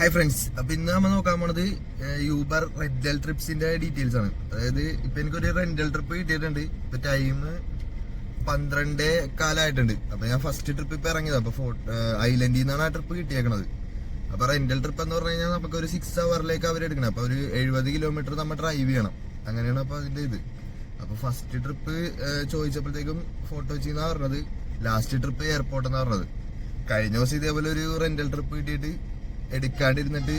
Hi friends അപ്പൊ ഇന്ന് നമ്മൾ നോക്കാൻ പോണത് യൂബർ റെന്റൽ ട്രിപ്സിന്റെ ഡീറ്റെയിൽസ് ആണ്. അതായത് ഇപ്പൊ എനിക്കൊരു റെന്റൽ ട്രിപ്പ് കിട്ടിയിട്ടുണ്ട്. ഇപ്പൊ ടൈം പന്ത്രണ്ട് കാലമായിട്ടുണ്ട് അപ്പൊ ഞാൻ ഫസ്റ്റ് ട്രിപ്പ് ഇപ്പൊ ഇറങ്ങിയത്. അപ്പൊ ഐലൻഡിൽ നിന്നാണ് ആ ട്രിപ്പ് കിട്ടിയേക്കണത്. അപ്പൊ റെന്റൽ ട്രിപ്പ് എന്ന് പറഞ്ഞു കഴിഞ്ഞാൽ നമുക്ക് ഒരു സിക്സ് അവറിലേക്ക് അവർ എടുക്കണം. അപ്പൊ ഒരു എഴുപത് കിലോമീറ്റർ നമ്മൾ ഡ്രൈവ് ചെയ്യണം. അങ്ങനെയാണ് അപ്പൊ അതിന്റെ ഇത്. അപ്പൊ ഫസ്റ്റ് ട്രിപ്പ് ചോദിച്ചപ്പോഴത്തേക്കും ഫോട്ടോ ചെയ്യുന്ന പറഞ്ഞത്? ലാസ്റ്റ് ട്രിപ്പ് എയർപോർട്ട് എന്നാണ് പറഞ്ഞത്. കഴിഞ്ഞ ദിവസം ഇതേപോലെ ഒരു റെന്റൽ ട്രിപ്പ് കിട്ടിയിട്ട് എടുക്കാണ്ടിരുന്നിട്ട്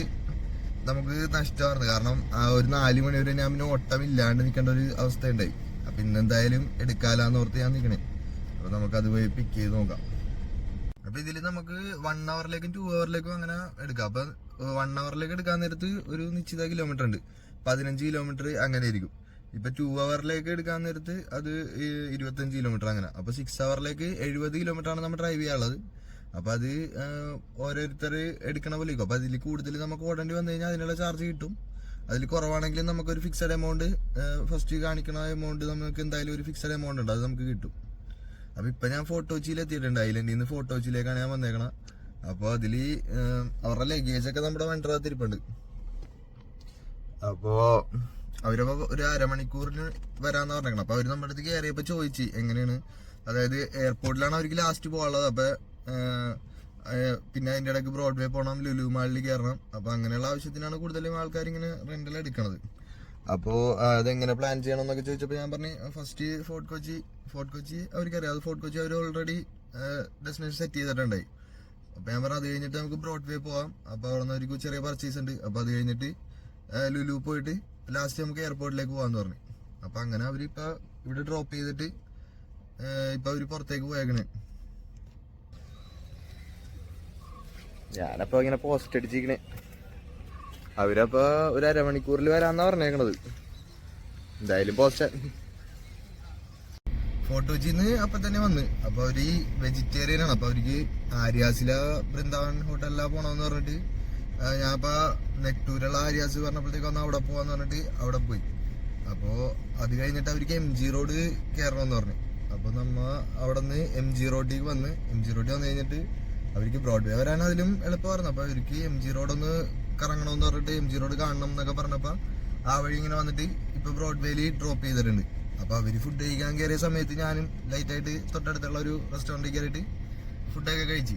നമുക്ക് നഷ്ടമായിരുന്നു കാരണം ആ ഒരു നാല് മണി വരെ ഞാൻ പിന്നെ ഓട്ടം ഇല്ലാണ്ട് നിൽക്കേണ്ട ഒരു അവസ്ഥ ഉണ്ടായി അപ്പൊ ഇന്നെന്തായാലും എടുക്കാലാന്ന് ഓർത്ത് ഞാൻ നിൽക്കണേ. അപ്പൊ നമുക്ക് അത് പോയി പിക്ക് ചെയ്ത് നോക്കാം. അപ്പൊ ഇതിൽ നമുക്ക് വൺ അവറിലേക്കും ടു അവറിലേക്കും അങ്ങനെ എടുക്കാം. അപ്പൊ വൺ അവറിലേക്ക് എടുക്കാൻ നേരത്ത് ഒരു നിശ്ചിത കിലോമീറ്റർ ഉണ്ട്. പതിനഞ്ച് കിലോമീറ്റർ അങ്ങനെ ആയിരിക്കും. ഇപ്പൊ ടു അവറിലേക്ക് എടുക്കാൻ നേരത്ത് അത് ഇരുപത്തഞ്ച് കിലോമീറ്റർ അങ്ങനെ. അപ്പൊ സിക്സ് അവറിലേക്ക് എഴുപത് കിലോമീറ്റർ ആണ് നമ്മൾ ഡ്രൈവ് ചെയ്യാനുള്ളത്. അപ്പൊ അത് ഓരോരുത്തർ എടുക്കണ പോലെ അപ്പൊ അതിൽ കൂടുതൽ നമുക്ക് ഓടേണ്ടി വന്നു കഴിഞ്ഞാൽ അതിനുള്ള ചാർജ് കിട്ടും. അതിൽ കുറവാണെങ്കിൽ നമുക്കൊരു ഫിക്സഡ് എമൗണ്ട് ഫസ്റ്റ് കാണിക്കണ എമൗണ്ട് നമുക്ക് എന്തായാലും ഒരു ഫിക്സഡ് എമൗണ്ട് ഉണ്ട്. അത് നമുക്ക് കിട്ടും. അപ്പൊ ഇപ്പൊ ഞാൻ ഫോട്ടോച്ചിയിൽ എത്തിയിട്ടുണ്ട്. ഐലൻഡിൽ നിന്ന് ഫോട്ടോച്ചിയിലേക്കാണ് ഞാൻ വന്നേക്കണ. അപ്പൊ അതിൽ അവരുടെ ലഗേജ് ഒക്കെ നമ്മുടെ വണ്ടറ ഇരിപ്പുണ്ട് അപ്പോ അവരപ്പോ ഒരു അരമണിക്കൂറിന് വരാന്ന് പറഞ്ഞേക്കണം. അപ്പൊ അവർ നമ്മുടെ അടുത്ത് കയറിയപ്പോ ചോദിച്ചു എങ്ങനെയാണ്? അതായത് എയർപോർട്ടിലാണ് അവർക്ക് ലാസ്റ്റ് പോകാനുള്ളത് അപ്പൊ ഏഹ്, ഏഹ്, പിന്നെ അതിന്റെ ഇടയ്ക്ക് ബ്രോഡ്വേ പോകണം ലുലു മാളിൽ കയറണം അപ്പൊ അങ്ങനെയുള്ള ആവശ്യത്തിനാണ് കൂടുതലും ആൾക്കാർ ഇങ്ങനെ റെന്റൽ എടുക്കണത്. അപ്പോ ആ, അതെങ്ങനെ പ്ലാൻ ചെയ്യണം എന്നൊക്കെ ചോദിച്ചപ്പോ ഞാൻ പറഞ്ഞു first fort Kochi fort Kochi അവർക്കറിയാം. അത് ഫോർട്ട് കൊച്ചി അവർ ഓൾറെഡി ഡെസ്റ്റിനേഷൻ സെറ്റ് ചെയ്തിട്ടുണ്ടായി. അപ്പൊ ഞാൻ പറഞ്ഞു അത് കഴിഞ്ഞിട്ട് നമുക്ക് ബ്രോഡ്വേ പോവാം. അപ്പൊ അവിടെ നിന്ന് അവർക്ക് ചെറിയ പർച്ചേസ് ഉണ്ട്. അപ്പൊ അത് കഴിഞ്ഞിട്ട് ലുലു പോയിട്ട് ലാസ്റ്റ് നമുക്ക് എയർപോർട്ടിലേക്ക് പോവാന്ന് പറഞ്ഞു. അപ്പൊ അങ്ങനെ അവരിപ്പ ഇവിടെ ഡ്രോപ്പ് ചെയ്തിട്ട് ഇപ്പൊ അവർ പുറത്തേക്ക് പോയേക്കണേ. ഞാനപ്പോ ഇങ്ങനെ പോസ്റ്റ് അടിച്ചിരിക്കണേ. അവരപ്പോ ഒരു അരമണിക്കൂറിൽ വരാന്നാ പറഞ്ഞേക്കണത്. എന്തായാലും പോസ്റ്റ് ഫോട്ടോജിന്ന് അപ്പൊ തന്നെ വന്ന്. അപ്പൊ അവർ വെജിറ്റേറിയൻ ആണ്. അപ്പൊ അവർക്ക് ആര്യാസില ബൃന്ദാവൻ ഹോട്ടലിലാ പോണെന്ന് പറഞ്ഞിട്ട് ഞാൻ അപ്പൊ നെട്ടൂരുള്ള ആര്യാസ് പറഞ്ഞപ്പോഴത്തേക്ക് ഒന്ന് അവിടെ പോവാന്ന് പറഞ്ഞിട്ട് അവിടെ പോയി. അപ്പോ അത് കഴിഞ്ഞിട്ട് അവർക്ക് എം ജി റോഡ് കയറണമെന്ന് പറഞ്ഞു. അപ്പൊ നമ്മ അവിടെ നിന്ന് എം ജി റോഡിലേക്ക് വന്ന്. എം ജി റോഡിൽ വന്നു കഴിഞ്ഞിട്ട് അവർക്ക് ബ്രോഡ്വേ വരാൻ അതിലും എളുപ്പമായിരുന്നു. അപ്പൊ അവർക്ക് എം ജി റോഡ് ഒന്ന് കറങ്ങണമെന്ന് പറഞ്ഞിട്ട് എം ജി റോഡ് കാണണം എന്നൊക്കെ പറഞ്ഞപ്പോ ആ വഴി ഇങ്ങനെ വന്നിട്ട് ഇപ്പൊ ബ്രോഡ്വേയിൽ ഡ്രോപ്പ് ചെയ്തിട്ടുണ്ട്. അപ്പൊ അവർ ഫുഡ് കഴിക്കാൻ കയറിയ സമയത്ത് ഞാനും ലൈറ്റ് ആയിട്ട് തൊട്ടടുത്തുള്ള ഒരു റെസ്റ്റോറന്റിൽ കയറിയിട്ട് ഫുഡൊക്കെ കഴിച്ചു.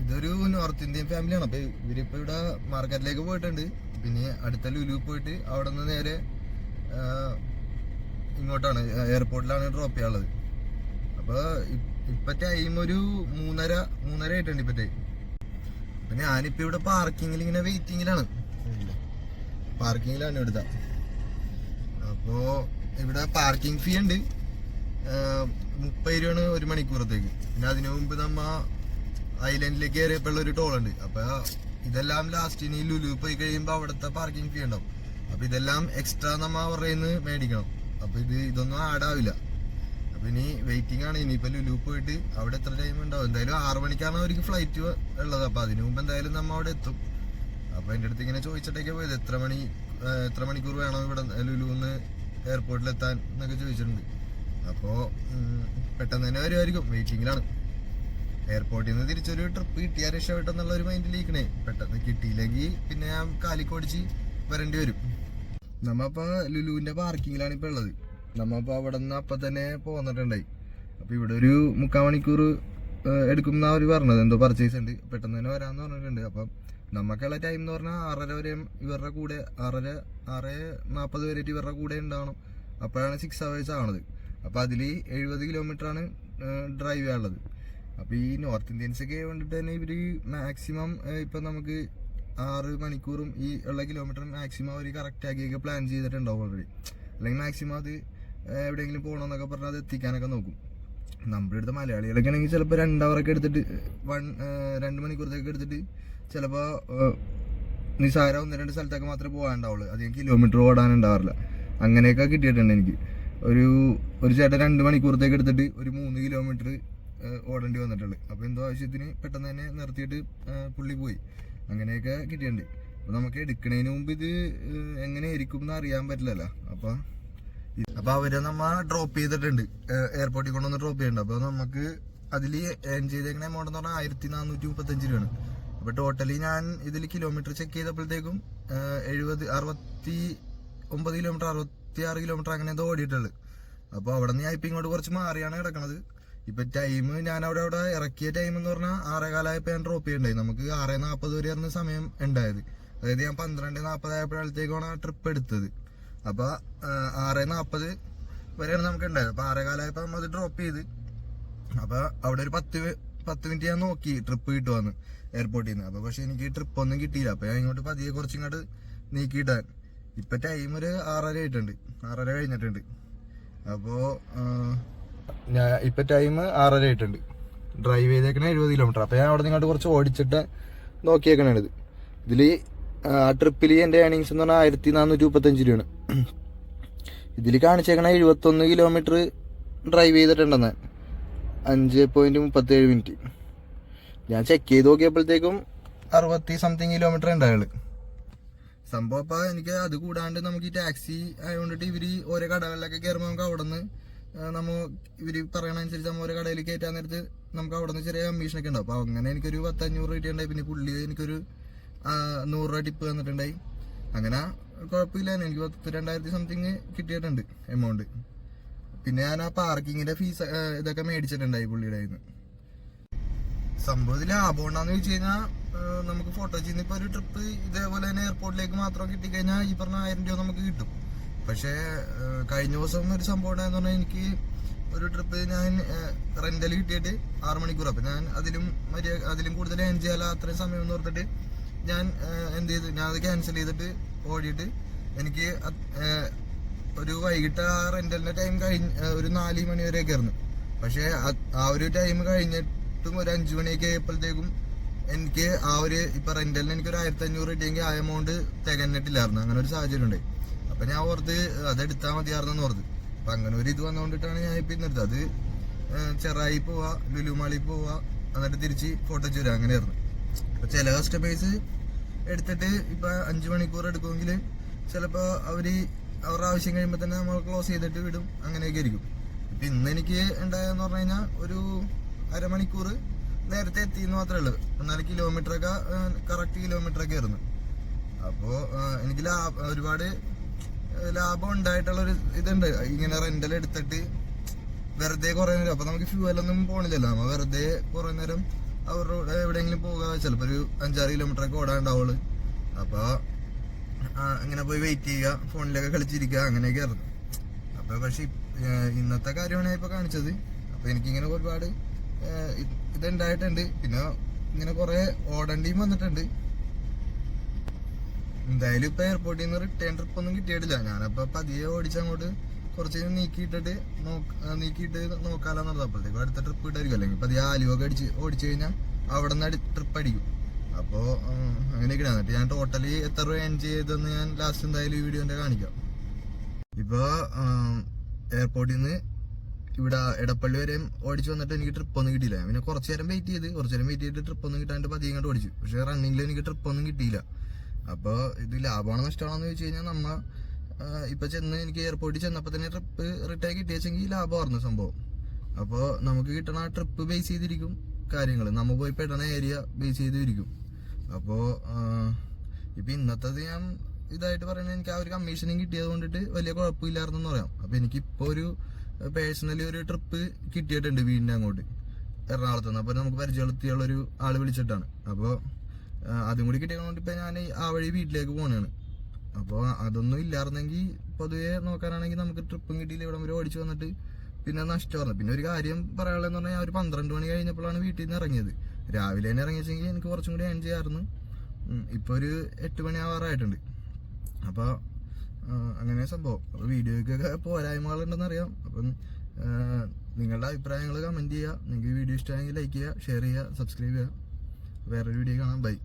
ഇതൊരു നോർത്ത് ഇന്ത്യൻ ഫാമിലിയാണ് അപ്പൊ ഇവരിപ്പോ ഇവിടെ മാർക്കറ്റിലേക്ക് പോയിട്ടുണ്ട്. പിന്നെ അടുത്ത ലുലു പോയിട്ട് അവിടെ നിന്ന് നേരെ ഇങ്ങോട്ടാണ് എയർപോർട്ടിലാണ് ഡ്രോപ്പ് ചെയ്യാനുള്ളത്. അപ്പൊ ഇ- ഇപ്പൊ ടൈം ഒരു മൂന്നര മൂന്നര ആയിട്ടുണ്ട് ഇപ്പൊ ടൈം അപ്പൊ ഞാനിപ്പോ ഇവിടെ പാർക്കിങ്ങിൽ ഇങ്ങനെ വെയിറ്റിങ്ങിലാണ് പാർക്കിങ്ങിലാണ് ഇവിടുത്തെ. അപ്പോ ഇവിടെ പാർക്കിംഗ് ഫീ ഉണ്ട്. മുപ്പത് രൂപയാണ് ഒരു മണിക്കൂറത്തേക്ക്. പിന്നെ അതിനു മുമ്പ് നമ്മ ഐലൻഡിലേക്ക് കയറിയപ്പോൾ ഒരു ടോൾ ഉണ്ട്. അപ്പൊ ഇതെല്ലാം ലാസ്റ്റിന് ഈ ലുലു പോയി കഴിയുമ്പോ അവിടുത്തെ പാർക്കിംഗ് ഫീ ഉണ്ടാവും. അപ്പൊ ഇതെല്ലാം എക്സ്ട്രാ നമ്മ അവരുടെ മേടിക്കണം. അപ്പൊ ഇത് ഇതൊന്നും ആഡ് ആവില്ല. ഇനി വെയിറ്റിംഗ് ആണ്. ഇനിയിപ്പോ ലുലു പോയിട്ട് അവിടെ എത്ര ടൈം ഉണ്ടാവും? എന്തായാലും ആറ് മണിക്കാണ് അവർക്ക് ഫ്ലൈറ്റ് ഉള്ളത്. അപ്പൊ അതിനു മുമ്പ് എന്തായാലും നമ്മ അവിടെ എത്തും. അപ്പൊ എന്റെ അടുത്ത് ഇങ്ങനെ ചോദിച്ചിട്ടൊക്കെ പോയത് എത്ര മണി എത്ര മണിക്കൂർ വേണം ഇവിടെ ലുലുന്ന് എയർപോർട്ടിൽ എത്താൻ എന്നൊക്കെ ചോദിച്ചിട്ടുണ്ട്. അപ്പോ പെട്ടെന്ന് തന്നെ വരുമായിരിക്കും വെയിറ്റിംഗിലാണ് എയർപോർട്ടിൽ നിന്ന് തിരിച്ചൊരു ട്രിപ്പ് കിട്ടിയാൽ രക്ഷപ്പെട്ടെന്നുള്ള ഒരു മൈൻഡിലേക്കണേ പെട്ടെന്ന് കിട്ടിയില്ലെങ്കിൽ പിന്നെ ഞാൻ കാലിക്കോടിച്ച് വരേണ്ടി വരും. നമ്മപ്പോ ലുലുവിന്റെ പാർക്കിങ്ങിലാണ് ഇപ്പൊ ഉള്ളത്. നമ്മപ്പോ അവിടെ നിന്ന് അപ്പൊ തന്നെ പോന്നിട്ടുണ്ടായി. അപ്പൊ ഇവിടെ ഒരു മുക്കാൽ മണിക്കൂർ എടുക്കും എന്നാ അവർ പറഞ്ഞത്. എന്തോ പർച്ചേസ് ഉണ്ട്. പെട്ടെന്ന് തന്നെ വരാന്ന് പറഞ്ഞിട്ടുണ്ട്. അപ്പം നമുക്കുള്ള ടൈം എന്ന് പറഞ്ഞാൽ ആറര വരെ ഇവരുടെ കൂടെ ആറര ആറ് നാൽപ്പത് വരെ ഇവരുടെ കൂടെ ഉണ്ടാവണം. അപ്പോഴാണ് സിക്സ് അവേഴ്സ് ആവണത്. അപ്പൊ അതിൽ എഴുപത് ആണ് ഡ്രൈവ് ചെയ്യാനുള്ളത് അപ്പൊ ഈ നോർത്ത് ഇന്ത്യൻസ് ഒക്കെ വേണ്ടിട്ട് തന്നെ ഇവർ മാക്സിമം ഇപ്പൊ നമുക്ക് ആറ് മണിക്കൂറും ഈ ഉള്ള കിലോമീറ്റർ മാക്സിമം അവർ കറക്റ്റ് ആക്കിയൊക്കെ പ്ലാൻ ചെയ്തിട്ടുണ്ടാവും ഓൾറെഡി അല്ലെങ്കിൽ മാക്സിമം അത് എവിടെയെങ്കിലും പോകണമെന്നൊക്കെ പറഞ്ഞാൽ അത് എത്തിക്കാനൊക്കെ നോക്കും. നമ്മുടെ അടുത്ത് മലയാളികളൊക്കെ ആണെങ്കിൽ ചിലപ്പോൾ രണ്ട് അവറൊക്കെ എടുത്തിട്ട് വൺ രണ്ട് മണിക്കൂറത്തേക്ക് എടുത്തിട്ട് ചിലപ്പോൾ നിസാര ഒന്ന് രണ്ട് സ്ഥലത്തൊക്കെ മാത്രമേ പോകാനുണ്ടാവുള്ളൂ. അധികം കിലോമീറ്റർ ഓടാനുണ്ടാവാറില്ല. അങ്ങനെയൊക്കെ കിട്ടിയിട്ടുണ്ട് എനിക്ക്. ഒരു ഒരു ചേട്ടൻ രണ്ട് മണിക്കൂറത്തേക്ക് എടുത്തിട്ട് ഒരു മൂന്ന് കിലോമീറ്റർ ഓടേണ്ടി വന്നിട്ടുള്ളത് അപ്പോൾ എന്തോ ആവശ്യത്തിന് പെട്ടെന്ന് തന്നെ നിർത്തിയിട്ട് പുള്ളി പോയി. അങ്ങനെയൊക്കെ കിട്ടിയിട്ടുണ്ട്. അപ്പോൾ നമുക്ക് എടുക്കുന്നതിന് മുമ്പ് ഇത് എങ്ങനെ ആയിരിക്കും എന്ന് അറിയാൻ പറ്റില്ലല്ലോ. അപ്പോൾ അപ്പൊ അവരെ നമ്മ ഡ്രോപ്പ് ചെയ്തിട്ടുണ്ട്. എയർപോർട്ടിൽ കൊണ്ടുവന്ന് ഡ്രോപ്പ് ചെയ്യുന്നുണ്ട് അപ്പൊ നമുക്ക് അതിൽ ഏൺ ചെയ്തേക്കുന്ന എമൗണ്ട് എന്ന് പറഞ്ഞാൽ ആയിരത്തി നാനൂറ്റി മുപ്പത്തഞ്ച് രൂപയാണ്. അപ്പൊ ടോട്ടലി ഞാൻ ഇതിൽ കിലോമീറ്റർ ചെക്ക് ചെയ്തപ്പോഴത്തേക്കും എഴുപത് അറുപത്തി ഒമ്പത് കിലോമീറ്റർ അറുപത്തി ആറ് കിലോമീറ്റർ അങ്ങനെ എന്തോ ഓടിയിട്ടുള്ളത്. അപ്പോൾ അവിടെ നിന്ന് ഇപ്പം ഇങ്ങോട്ട് കുറച്ച് മാറിയാണ് കിടക്കണത്. ഇപ്പൊ ടൈം ഞാൻ അവിടെ അവിടെ ഇറക്കിയ ടൈം എന്ന് പറഞ്ഞാൽ ആറേകാലായപ്പോൾ ഞാൻ ഡ്രോപ്പ് ചെയ്യണ്ടായി. നമുക്ക് ആറേ നാൽപ്പത് വരെയായിരുന്നു സമയം ഉണ്ടായത്. അതായത് ഞാൻ പന്ത്രണ്ട് നാൽപ്പതായപ്പോഴത്തേക്കാണ് ആ ട്രിപ്പ് എടുത്തത്. അപ്പൊ ആറ് നാൽപ്പത് വരെയാണ് നമുക്ക് ഉണ്ടായത് അപ്പൊ ആറേകാലായപ്പോൾ നമ്മൾ അത് ഡ്രോപ്പ് ചെയ്ത്. അപ്പൊ അവിടെ ഒരു പത്ത് പത്ത് മിനിറ്റ് ഞാൻ നോക്കി ട്രിപ്പ് കിട്ടുവാന്ന് എയർപോർട്ടിൽ നിന്ന് അപ്പൊ പക്ഷെ എനിക്ക് ട്രിപ്പ് ഒന്നും കിട്ടിയില്ല. അപ്പൊ ഞാൻ ഇങ്ങോട്ട് പതിയെ കുറച്ചിങ്ങോട്ട് നീക്കിയിട്ടാൻ ഇപ്പൊ ടൈം ഒരു ആറര ആയിട്ടുണ്ട്. ആറര കഴിഞ്ഞിട്ടുണ്ട്. അപ്പോ ഞാൻ ഇപ്പൊ ടൈം ആറര ആയിട്ടുണ്ട്. ഡ്രൈവ് ചെയ്തേക്കണ എഴുപത് കിലോമീറ്റർ അപ്പൊ ഞാൻ അവിടെ നിന്ന് കുറച്ച് ഓടിച്ചിട്ട് നോക്കിയേക്കണത് ഇതിൽ ആ ട്രിപ്പിൽ എന്റെ ഏണിങ്സ് എന്ന് പറഞ്ഞാൽ ആയിരത്തി നാനൂറ്റി മുപ്പത്തഞ്ച് രൂപയാണ്. ഇതിൽ കാണിച്ചേക്കണ എഴുപത്തൊന്ന് കിലോമീറ്റർ ഡ്രൈവ് ചെയ്തിട്ടുണ്ടെന്ന്. അഞ്ച് പോയിന്റ് മുപ്പത്തേഴ് മിനിറ്റ് ഞാൻ ചെക്ക് ചെയ്ത് നോക്കിയപ്പോഴത്തേക്കും അറുപത്തി സംതിങ് കിലോമീറ്റർ ഉണ്ടായുള്ളു സംഭവം അപ്പൊ എനിക്ക് അത് കൂടാണ്ട് നമുക്ക് ഈ ടാക്സി ആയതുകൊണ്ടിട്ട് ഇവർ ഓരോ കടകളിലൊക്കെ കയറുമ്പോൾ നമുക്ക് അവിടെ നിന്ന് നമ്മൾ ഇവർ പറയണനുസരിച്ച് നമ്മൾ ഓരോ കടയിൽ കയറ്റാൻ നേരത്ത് നമുക്ക് അവിടെ നിന്ന് ചെറിയ കമ്മീഷൻ ഒക്കെ ഉണ്ടാവും. അപ്പൊ അങ്ങനെ എനിക്കൊരു പത്തഞ്ഞൂറ് കിട്ടിയിട്ടുണ്ടായി. പിന്നെ പുള്ളി എനിക്കൊരു നൂറ് രൂപ ടിപ്പ് തന്നിട്ടുണ്ടായി. അങ്ങനെ കുഴപ്പമില്ല. എനിക്ക് പത്ത് രണ്ടായിരത്തി സംതിങ് കിട്ടിയിട്ടുണ്ട് എമൗണ്ട് പിന്നെ ഞാൻ ആ പാർക്കിങ്ങിന്റെ ഫീസ് ഇതൊക്കെ മേടിച്ചിട്ടുണ്ടായി പുള്ളിയുടെ സംഭവത്തിൽ ലാഭം ഉണ്ടാന്ന് ചോദിച്ചു കഴിഞ്ഞാൽ നമുക്ക് ഫോട്ടോ ചെയ്യുന്ന ഇപ്പൊ ഒരു ട്രിപ്പ് ഇതേപോലെ തന്നെ എയർപോർട്ടിലേക്ക് മാത്രം കിട്ടിക്കഴിഞ്ഞാൽ ഈ പറഞ്ഞ ആയിരം രൂപ നമുക്ക് കിട്ടും. പക്ഷേ കഴിഞ്ഞ ദിവസം ഒരു സംഭവം ഉണ്ടായെന്ന് പറഞ്ഞാൽ എനിക്ക് ഒരു ട്രിപ്പ് ഞാൻ റെന്റൽ കിട്ടിയിട്ട് ആറ് മണിക്കൂർ അപ്പൊ ഞാൻ അതിലും അതിലും കൂടുതൽ എൻജോയ് ചെയ്യാല അത്രയും സമയം എന്ന് ഓർത്തിട്ട് ഞാൻ എന്ത് ചെയ്തു? ഞാൻ അത് ക്യാൻസൽ ചെയ്തിട്ട് ഓടിയിട്ട് എനിക്ക് ഒരു വൈകിട്ട് ആ റെന്റലിന്റെ ടൈം കഴിഞ്ഞ് ഒരു നാല് മണി വരെ ആയിരുന്നു. പക്ഷേ ആ ഒരു ടൈം കഴിഞ്ഞിട്ടും ഒരു അഞ്ചു മണിയൊക്കെ ആയപ്പോഴത്തേക്കും എനിക്ക് ആ ഒരു ഇപ്പൊ റെന്റലിന് എനിക്ക് ഒരു ആയിരത്തി അഞ്ഞൂറ് കിട്ടിയെങ്കിൽ ആ എമൗണ്ട് തികഞ്ഞിട്ടില്ലായിരുന്നു. അങ്ങനെ ഒരു സാഹചര്യം ഉണ്ടായി. അപ്പൊ ഞാൻ ഓർത്ത് അതെടുത്താൽ മതിയായിരുന്നു ഓർത്ത്. അപ്പൊ അങ്ങനെ ഒരു ഇത് വന്നുകൊണ്ടിട്ടാണ് ഞാൻ ഇപ്പൊ ഇന്നെടുത്തത് അത് ചെറായി പോവാ ലുലുമാളി പോവാ എന്നിട്ട് തിരിച്ച് ഫോട്ടോ വരാം. അങ്ങനെയായിരുന്നു. അപ്പൊ ചില കസ്റ്റമേഴ്സ് എടുത്തിട്ട് ഇപ്പൊ അഞ്ചു മണിക്കൂർ എടുക്കുമെങ്കിൽ ചിലപ്പോ അവർ അവരുടെ ആവശ്യം കഴിയുമ്പോൾ തന്നെ നമ്മൾ ക്ലോസ് ചെയ്തിട്ട് വിടും. അങ്ങനെയൊക്കെ ആയിരിക്കും. ഇപ്പൊ ഇന്ന് എനിക്ക് ഉണ്ടായെന്ന് പറഞ്ഞു കഴിഞ്ഞാൽ ഒരു അരമണിക്കൂർ നേരത്തെ എത്തി എന്ന് മാത്രമേ ഉള്ളൂ. ഒന്നര കിലോമീറ്റർ ഒക്കെ കറക്റ്റ് കിലോമീറ്റർ ഒക്കെ ആയിരുന്നു. അപ്പോ എനിക്ക് ലാഭ ഒരുപാട് ലാഭം ഉണ്ടായിട്ടുള്ള ഒരു ഇതുണ്ട്. ഇങ്ങനെ റെന്റൽ എടുത്തിട്ട് വെറുതെ കുറേ നേരം അപ്പൊ നമുക്ക് ഫ്യൂവലൊന്നും പോണില്ലല്ലോ. നമ്മൾ വെറുതെ കുറേ നേരം അവരുടെ എവിടെയെങ്കിലും പോകാ ചിലപ്പോ ഒരു അഞ്ചാറ് കിലോമീറ്റർ ഒക്കെ ഓടാണ്ടാവുള്ളു അപ്പൊ അങ്ങനെ പോയി വെയിറ്റ് ചെയ്യുക ഫോണിലൊക്കെ കളിച്ചിരിക്കുക അങ്ങനെയൊക്കെ ആയിരുന്നു. അപ്പൊ പക്ഷെ ഇന്നത്തെ കാര്യമാണ് ഇപ്പൊ കാണിച്ചത്. അപ്പൊ എനിക്കിങ്ങനെ ഒരുപാട് ഇത് ഇതുണ്ടായിട്ടുണ്ട്. പിന്നെ ഇങ്ങനെ കുറെ ഓടേണ്ടിയും വന്നിട്ടുണ്ട്. എന്തായാലും ഇപ്പൊ എയർപോർട്ടിൽ നിന്ന് റിട്ടേൺ ട്രിപ്പ് ഒന്നും കിട്ടിയിട്ടില്ല. ഞാനപ്പോ പതിയെ ഓടിച്ചങ്ങോട്ട് കുറച്ച് നീക്കിയിട്ടിട്ട് നീക്കിയിട്ട് നോക്കാലെന്നുള്ളത് അപ്പോഴത്തേക്കും. അടുത്ത ട്രിപ്പ് ഇട്ടായിരിക്കും. അല്ലെങ്കിൽ പതിയെ ആലുവൊക്കെ അടിച്ച് ഓടിച്ചു കഴിഞ്ഞാൽ അവിടെ നിന്ന് ട്രിപ്പ് അടിക്കും. അപ്പോ അങ്ങനെയൊക്കെയാണ്. എന്നിട്ട് ഞാൻ ടോട്ടലി എത്ര രൂപ എൻജോയ് ചെയ്തെന്ന് ഞാൻ ലാസ്റ്റ് എന്തായാലും ഈ വീഡിയോന്റെ കാണിക്കാം. ഇപ്പൊ എയർപോർട്ടിൽ നിന്ന് ഇവിടെ എടപ്പള്ളി വരെ ഓടിച്ചു വന്നിട്ട് എനിക്ക് ട്രിപ്പ് ഒന്നും കിട്ടിയില്ല. പിന്നെ കുറച്ച് നേരം വെയിറ്റ് ചെയ്ത് കുറച്ച് നേരം വെയിറ്റ് ചെയ്തിട്ട് ട്രിപ്പ് ഒന്നും കിട്ടാണ്ട് പതിയെ ഇങ്ങോട്ട് ഓടിച്ചു. പക്ഷെ റണ്ണിങ്ങിൽ എനിക്ക് ട്രിപ്പ് ഒന്നും കിട്ടിയില്ല. അപ്പോൾ ഇത് ലാഭമാണോ നഷ്ടമാണോ എന്ന് ചോദിച്ചു കഴിഞ്ഞാൽ നമ്മ ആ, ഇപ്പൊ ചെന്ന് എനിക്ക് എയർപോർട്ടിൽ ചെന്നപ്പോൾ തന്നെ ട്രിപ്പ് റിട്ടേൺ കിട്ടിയെങ്കിൽ ലാഭമായിരുന്നു സംഭവം. അപ്പോൾ നമുക്ക് കിട്ടണ ട്രിപ്പ് ബേസ് ചെയ്തിരിക്കും കാര്യങ്ങൾ നമ്മൾ പോയി പെടണ ഏരിയ ബേസ് ചെയ്തിരിക്കും. അപ്പോൾ ഇപ്പൊ ഇന്നത്തത് ഞാൻ ഇതായിട്ട് പറയുന്നത് എനിക്ക് ആ ഒരു കമ്മീഷനും കിട്ടിയത് കൊണ്ടിട്ട് വലിയ കുഴപ്പമില്ലായിരുന്നു പറയാം. അപ്പൊ എനിക്ക് ഇപ്പൊ ഒരു പേഴ്സണലി ഒരു ട്രിപ്പ് കിട്ടിയിട്ടുണ്ട് വീടിന്റെ അങ്ങോട്ട് എറണാകുളത്ത് നിന്ന്. അപ്പൊ നമുക്ക് പരിചയപ്പെടുത്തിയുള്ള ഒരു ആൾ വിളിച്ചിട്ടാണ്. അപ്പോൾ അതും കൂടി കിട്ടിയതുകൊണ്ട് ഇപ്പൊ ഞാൻ ആ വഴി വീട്ടിലേക്ക് പോണാണ് അപ്പോൾ അതൊന്നും ഇല്ലായിരുന്നെങ്കിൽ പൊതുവെ നോക്കാനാണെങ്കിൽ നമുക്ക് ട്രിപ്പും കിട്ടിയില്ല. ഇവിടെ വരെ ഓടിച്ചു വന്നിട്ട് പിന്നെ നഷ്ടമായിരുന്നു പിന്നെ ഒരു കാര്യം പറയാനുള്ളതെന്ന് പറഞ്ഞാൽ ഒരു പന്ത്രണ്ട് മണി കഴിഞ്ഞപ്പോഴാണ് വീട്ടിൽ നിന്ന് ഇറങ്ങിയത്. രാവിലെ തന്നെ ഇറങ്ങിച്ചെങ്കിൽ എനിക്ക് കുറച്ചും കൂടി ഏൺ ആയിരുന്നു ഇപ്പോൾ ഇപ്പൊ ഒരു എട്ട് മണി ആവാറായിട്ടുണ്ട്. അപ്പോൾ അങ്ങനെ സംഭവം. വീഡിയോയ്ക്കൊക്കെ പോരായ്മകളുണ്ടെന്ന് അറിയാം അപ്പം നിങ്ങളുടെ അഭിപ്രായങ്ങൾ കമന്റ് ചെയ്യുക. നിങ്ങൾക്ക് വീഡിയോ ഇഷ്ടമായെങ്കിൽ ലൈക്ക് ചെയ്യുക ഷെയർ ചെയ്യുക സബ്സ്ക്രൈബ് ചെയ്യുക. വേറൊരു വീഡിയോ കാണാം. ബൈ